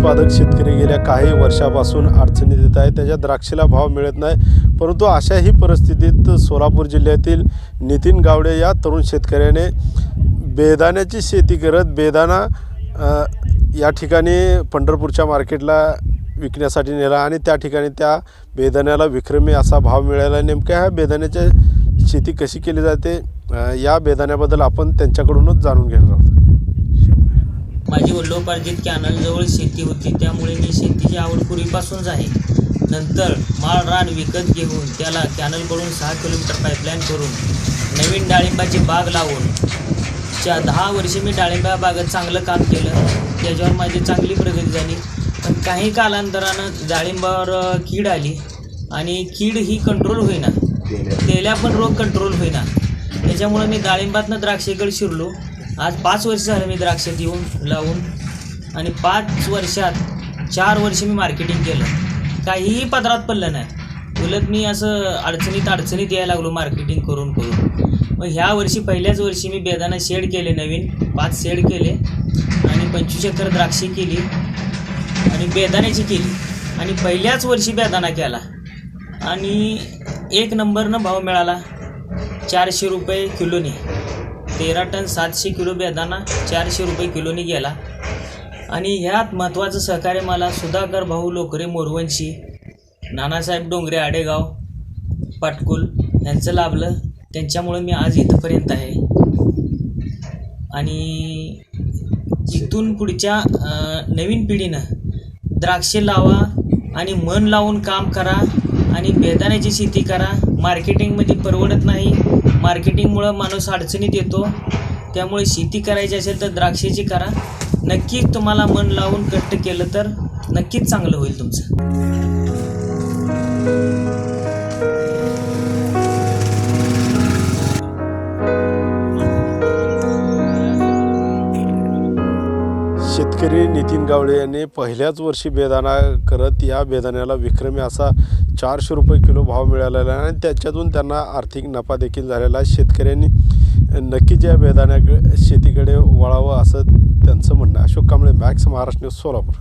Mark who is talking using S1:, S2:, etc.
S1: उत्पादक शेतकरी गेल्या काही वर्षापासून अडचणीत येत आहे त्याच्या द्राक्षेला भाव मिळत नाही. परंतु अशाही परिस्थितीत सोलापूर जिल्ह्यातील नितीन गावडे या तरुण शेतकऱ्याने बेदाण्याची शेती करत बेदाणा या ठिकाणी पंढरपूरच्या मार्केटला विकण्यासाठी नेला आणि त्या ठिकाणी त्या बेदाण्याला विक्रमी असा भाव मिळाला नेमक्या ह्या बेदाण्याच्या शेती कशी केली जाते या बेदाण्याबद्दल आपण त्यांच्याकडूनच जाणून घेणार आहोत.
S2: वडिलोपार्जित कॅनलजवळ शेती होती त्यामुळे मी शेतीची आवड पूर्वीपासूनच आहे. नंतर माळ रान विकत घेऊन त्याला कॅनलकडून सहा किलोमीटर पाईपलाईन करून नवीन डाळिंबाची बाग लावून च्या दहा वर्षे मी डाळिंबा बागेत चांगलं काम केलं. त्याच्यावर माझी चांगली प्रगती झाली. पण काही कालांतरानं डाळिंबावर कीड आली आणि कीड ही कंट्रोल होईना. तेल्या पण रोग कंट्रोल होईना. त्याच्यामुळे मी डाळिंबातनं द्राक्षेकडे शिरलो. आज पाच वर्ष झालं मी द्राक्ष देऊन लावून. आणि पाच वर्षात चार वर्ष मी मार्केटिंग केलं. काहीही पदरात पडलं नाही. उलट मी असं अडचणीत अडचणीत यायला लागलो मार्केटिंग करून करून. मग ह्या वर्षी पहिल्याच वर्षी मी बेदाना शेड केले नवीन. पाच शेड केले. आणि पंचवीस एकर द्राक्षे केली. आणि बेदाण्याची केली. आणि पहिल्याच वर्षी बेदाना केला. आणि एक नंबरनं भाव मिळाला. चारशे रुपये किलोनी. तेरा टन सातशे किलो बेदाना चारशे रुपये किलोनी गेला आणि ह्यात महत्त्वाचं सहकार्य मला सुधाकर भाऊ लोकरे मोरवंशी नानासाहेब डोंगरे आडेगाव पाटकुल यांचं लाभलं. त्यांच्यामुळं मी आज इथंपर्यंत आहे. आणि इथून पुढच्या नवीन पिढीनं द्राक्षे लावा आणि मन लावून काम करा आणि बेदाण्याची शेती करा. मार्केटिंगमध्ये परवडत नाही. मार्केटिंगमुळं माणूस अडचणीत येतो. त्यामुळे शेती करायची असेल तर द्राक्षाची करा. नक्कीच तुम्हाला मन लावून कष्ट केलं तर नक्कीच चांगलं होईल तुमचं.
S1: शेतकरी नितीन गावडे यांनी पहिल्याच वर्षी बेदाना करत या बेदाण्याला विक्रमी असा चारशे रुपये किलो भाव मिळालेला आहे. आणि त्याच्यातून त्यांना आर्थिक नफा देखील झालेला आहे. शेतकऱ्यांनी नक्कीच या बेदाण्या शेतीकडे वळावं असं त्यांचं म्हणणं अशोक कांबळे मॅक्स महाराष्ट्र न्यूज सोलापूर.